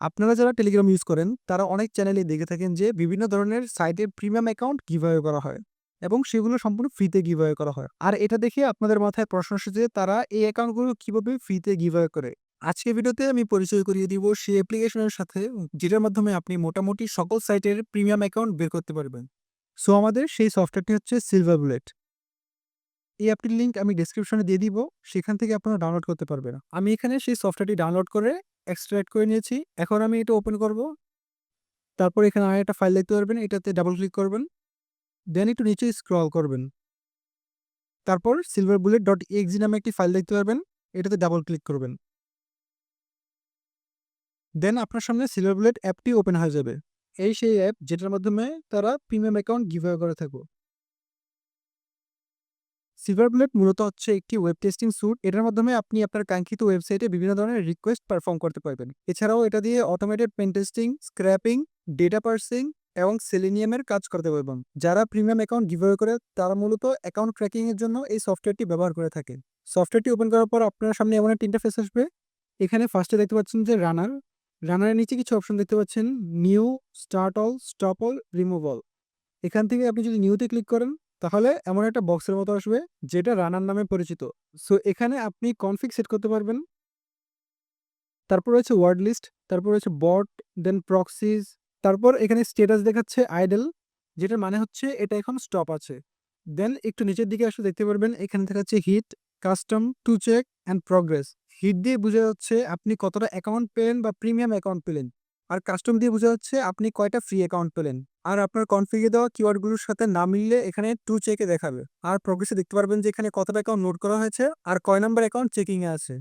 আপনারা যারা Telegram use করেন, তারা অনেক চ্যানেলে দেখে থাকেন যে বিভিন্ন ধরনের সাইটের প্রিমিয়াম অ্যাকাউন্ট গিভঅ্যাওয়ে করা হয় এবং সেগুলো সম্পূর্ণ ফ্রিতে গিভঅ্যাওয়ে করা হয়। আর এটা দেখে আপনাদের মাথায় প্রশ্ন আসে যে তারা এই অ্যাকাউন্টগুলো কীভাবে ফ্রিতে গিভঅ্যাওয়ে করে? আজকে ভিডিওতে আমি পরিচয় করিয়ে দিব সেই অ্যাপ্লিকেশনের সাথে, যেটার মাধ্যমে আপনি মোটামুটি সকল সাইটের প্রিমিয়াম অ্যাকাউন্ট বের করতে পারবেন। সো আমাদের সেই সফটওয়্যারটি হচ্ছে সিলভার বুলেট এই অ্যাপটির লিঙ্ক আমি ডিসক্রিপশনে দিয়ে দিব, সেখান থেকে আপনারা ডাউনলোড করতে পারবেন। আমি এখানে সেই সফটওয়্যারটি ডাউনলোড করে এক্সট্রাক্ট করে নিয়েছি। এখন আমি এটা ওপেন করব। তারপর এখানে আর একটা ফাইল দেখতে পারবেন, এটাতে ডাবল ক্লিক করবেন। দেন একটু নিচে স্ক্রল করবেন। তারপর সিলভার বুলেট ডট এক্সি নামে একটি ফাইল দেখতে পারবেন, এটাতে ডাবল ক্লিক করবেন। দেন আপনার সামনে সিলভার বুলেট অ্যাপটি ওপেন হয়ে যাবে। এই সেই অ্যাপ যেটার মাধ্যমে তারা প্রিমিয়াম অ্যাকাউন্ট গিভঅ্যাওয়ে করে থাকব সিলভার বুলেট মূলত হচ্ছে একটি ওয়েব টেস্টিং স্যুট এটার মাধ্যমে আপনি আপনার কাঙ্ক্ষিত ওয়েবসাইটে বিভিন্ন ধরনের রিকোয়েস্ট পারফর্ম করতে পারবেন। এছাড়াও এটা দিয়ে automated pen testing scraping data parsing এবং সেলিনিয়ামের কাজ করতে পারবেন। যারা প্রিমিয়াম অ্যাকাউন্ট গিভওয়ে করে, তারা মূলত অ্যাকাউন্ট ট্র্যাকিং এর জন্য এই সফটওয়্যারটি ব্যবহার করে থাকে। সফটওয়্যারটি ওপেন করার পর আপনার সামনে এমন একটা ইন্টারফেস আসবে। এখানে ফার্স্টে দেখতে পাচ্ছেন যে রানার রানারের নিচে কিছু অপশন দেখতে পাচ্ছেন new start all stop all remove all এখান থেকে আপনি যদি নিউতে ক্লিক করেন তাহলে এমন একটা বক্সের মতো আসবে, যেটা রানার নামে পরিচিত। সো, এখানে আপনি কনফিগ সেট করতে পারবেন। তারপর রয়েছে ওয়ার্ড লিস্ট তারপর রয়েছে বট দেন প্রক্সিস তারপর এখানে স্টেটাস দেখাচ্ছে আইডল যেটার মানে হচ্ছে এটা এখন স্টপ আছে। দেন একটু নিচের দিকে আসলে দেখতে পারবেন, এখানে দেখাচ্ছে hit custom to check and progress hit দিয়ে বোঝা যাচ্ছে আপনি কতটা অ্যাকাউন্ট পেলেন বা প্রিমিয়াম অ্যাকাউন্ট পেলেন। আর কাস্টম দিয়ে বোঝা যাচ্ছে আপনি কয়টা ফ্রি অ্যাকাউন্ট পেলেন। আর আপনার কনফিগে দেওয়া কিওয়ার্ডগুলোর সাথে না মিললে এখানে টু চেকে দেখাবে। আর প্রগ্রেসে দেখতে পারবেন যে এখানে কতটা অ্যাকাউন্ট নোট করা হয়েছে আর কয় নাম্বার অ্যাকাউন্ট চেকিংয়ে আছে।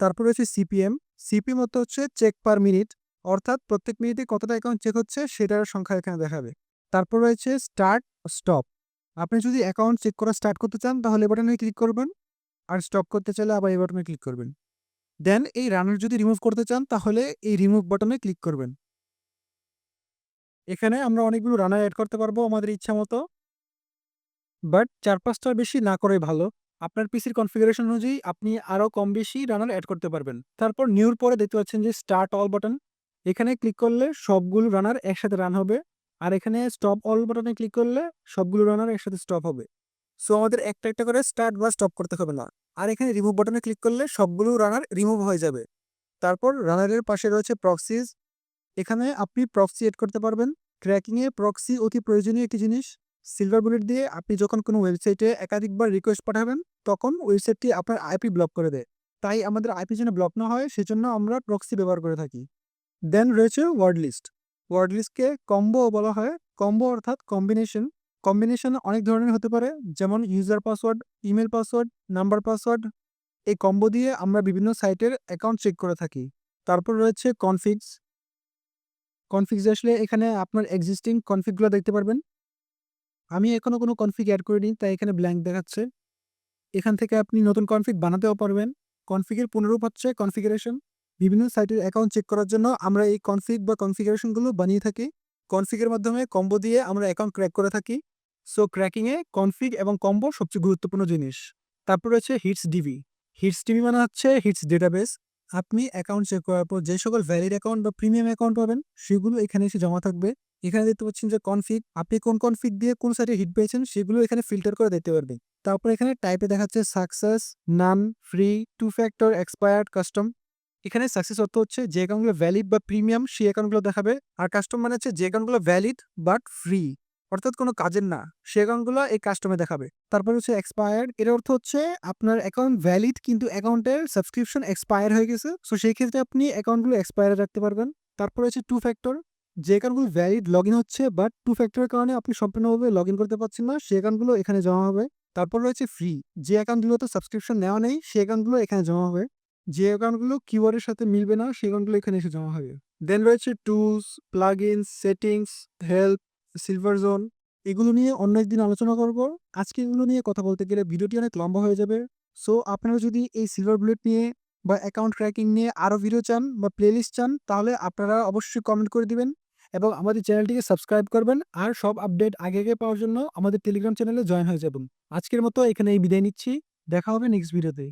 তারপর রয়েছে সিপিএম সিপিএম মতো হচ্ছে চেক পার মিনিট অর্থাৎ প্রত্যেক মিনিটে কতটা অ্যাকাউন্ট চেক হচ্ছে সেটার সংখ্যা এখানে দেখাবে। তারপর রয়েছে স্টার্ট স্টপ আপনি যদি অ্যাকাউন্ট চেক করা স্টার্ট করতে চান তাহলে এই বাটনে ক্লিক করবেন। আর স্টপ করতে চাইলে আবার এই বাটনে ক্লিক করবেন। দেন এই রানার যদি রিমুভ করতে চান, তাহলে এই রিমুভ বাটনে ক্লিক করবেন। এখানে আমরা অনেকগুলো রানার অ্যাড করতে পারব আমাদের ইচ্ছা মতো। বাট চার পাঁচটার বেশি না করে ভালো। আপনার পিসির কনফিগারেশন অনুযায়ী আপনি আরও কম বেশি রানার অ্যাড করতে পারবেন। তারপর নিউর পরে দেখতে পাচ্ছেন যে স্টার্ট অল বাটন এখানে ক্লিক করলে সবগুলো রানার একসাথে রান হবে। আর এখানে স্টপ অল বাটনে ক্লিক করলে সবগুলো রানার একসাথে স্টপ হবে। সো আমাদের একটা একটা করে স্টার্ট বা স্টপ করতে হবে না। আর এখানে রিমুভ বাটনে ক্লিক করলে সবগুলো রানার রিমুভ হয়ে যাবে। তারপর রানারের পাশে রয়েছে প্রক্সিস এখানে আপনি প্রক্সি এড করতে পারবেন। ট্র্যাকিংয়ে প্রক্সি অতি প্রয়োজনীয় একটি জিনিস। সিলভার বুলেট দিয়ে আপনি যখন কোনো ওয়েবসাইটে একাধিকবার রিকোয়েস্ট পাঠাবেন, তখন ওয়েবসাইটটি আপনার আইপি ব্লক করে দেয়। তাই আমাদের আইপি যেন ব্লক না হয়, সেজন্য আমরা প্রক্সি ব্যবহার করে থাকি। দেন রয়েছে ওয়ার্ড লিস্ট ওয়ার্ড লিস্টকে কম্বো বলা হয়। কম্বো অর্থাৎ কম্বিনেশন কম্বিনেশন অনেক ধরনের হতে পারে। যেমন user password email password number password এই কম্বো দিয়ে আমরা বিভিন্ন সাইটের অ্যাকাউন্ট চেক করে থাকি। তারপর রয়েছে কনফিক্স কনফিক্স আসলে এখানে আপনার এক্সিস্টিং কনফিগগুলো দেখতে পারবেন। আমি এখনও কোনো কনফিগ অ্যাড করিনি, তাই এখানে ব্ল্যাঙ্ক দেখাচ্ছে। এখান থেকে আপনি নতুন কনফিগ বানাতেও পারবেন। কনফিগের পুনরূপ হচ্ছে কনফিগারেশন বিভিন্ন সাইটের অ্যাকাউন্ট চেক করার জন্য আমরা এই কনফিগ বা কনফিগারেশনগুলো বানিয়ে থাকি। কনফিগের মাধ্যমে কম্বো দিয়ে আমরা অ্যাকাউন্ট ক্র্যাক করে থাকি। সো ক্র্যাকিংয়ে কনফিগ এবং কম্বো সবচেয়ে গুরুত্বপূর্ণ জিনিস। তারপর রয়েছে হিটস ডিবি হিটস ডিভি মানে হচ্ছে হিটস ডেটাবেস আপনি অ্যাকাউন্ট চেক করার পর যে সকল ভ্যালিড অ্যাকাউন্ট বা প্রিমিয়াম অ্যাকাউন্ট পাবেন, সেগুলো এখানে এসে জমা থাকবে। এখানে দেখতে পাচ্ছেন যে কনফিগ আপনি কোন কনফিগ দিয়ে কোন সাইটে হিট পেয়েছেন, সেগুলো এখানে ফিল্টার করে দেখতে পারবেন। তারপর এখানে টাইপে দেখাচ্ছে success none free two factor expired custom এখানে সাকসেস অর্থ হচ্ছে যে অ্যাকাউন্টগুলো ভ্যালিড বা প্রিমিয়াম সেই অ্যাকাউন্টগুলো দেখাবে। আর কাস্টম মানে হচ্ছে যে অ্যাকাউন্টগুলো ভ্যালিড বাট ফ্রি অর্থাৎ কোনো কাজের না। সে অ্যাকাউন্টগুলো এই কাস্টমে দেখাবে। তারপর হচ্ছে এক্সপায়ার্ড এর অর্থ হচ্ছে আপনার অ্যাকাউন্ট ভ্যালিড কিন্তু অ্যাকাউন্টের সাবস্ক্রিপশন এক্সপায়ার হয়ে গেছে। সো সেই ক্ষেত্রে আপনি অ্যাকাউন্টগুলো এক্সপায়ার রাখতে পারবেন। তারপর হচ্ছে টু ফ্যাক্টর যে অ্যাকাউন্টগুলো ভ্যালিড লগ ইন হচ্ছে বাট টু ফ্যাক্টরের কারণে আপনি সম্পূর্ণভাবে লগ ইন করতে পারছেন না, সেই অ্যাকাউন্টগুলো এখানে জমা হবে। তারপর রয়েছে ফ্রি যে অ্যাকাউন্টগুলোতে সাবস্ক্রিপশন নেওয়া নেই, সেই অ্যাকাউন্টগুলো এখানে জমা হবে। যে অ্যাকাউন্টগুলো কিওয়ার্ডের সাথে মিলবে না, সেই অ্যাকাউন্টগুলো এখানে এসে জমা হবে। দেন রয়েছে tools plug in settings help silver zone এগুলো নিয়ে অন্য একদিন আলোচনা করব। আজকে এগুলো নিয়ে কথা বলতে গেলে ভিডিওটি অনেক লম্বা হয়ে যাবে। সো আপনারা যদি এই সিলভার বুলেট নিয়ে বা অ্যাকাউন্ট ট্র্যাকিং নিয়ে আরও ভিডিও চান বা প্লেলিস্ট চান, তাহলে আপনারা অবশ্যই কমেন্ট করে দিবেন এবং আমাদের চ্যানেলটিকে সাবস্ক্রাইব করবেন আর সব আপডেট আগে আগে পাওয়ার জন্য আমাদের টেলিগ্রাম চ্যানেলে জয়েন হয়ে যাবেন। আজকের মতো এখানে এই বিদায় নিচ্ছি। দেখা হবে নেক্সট ভিডিওতে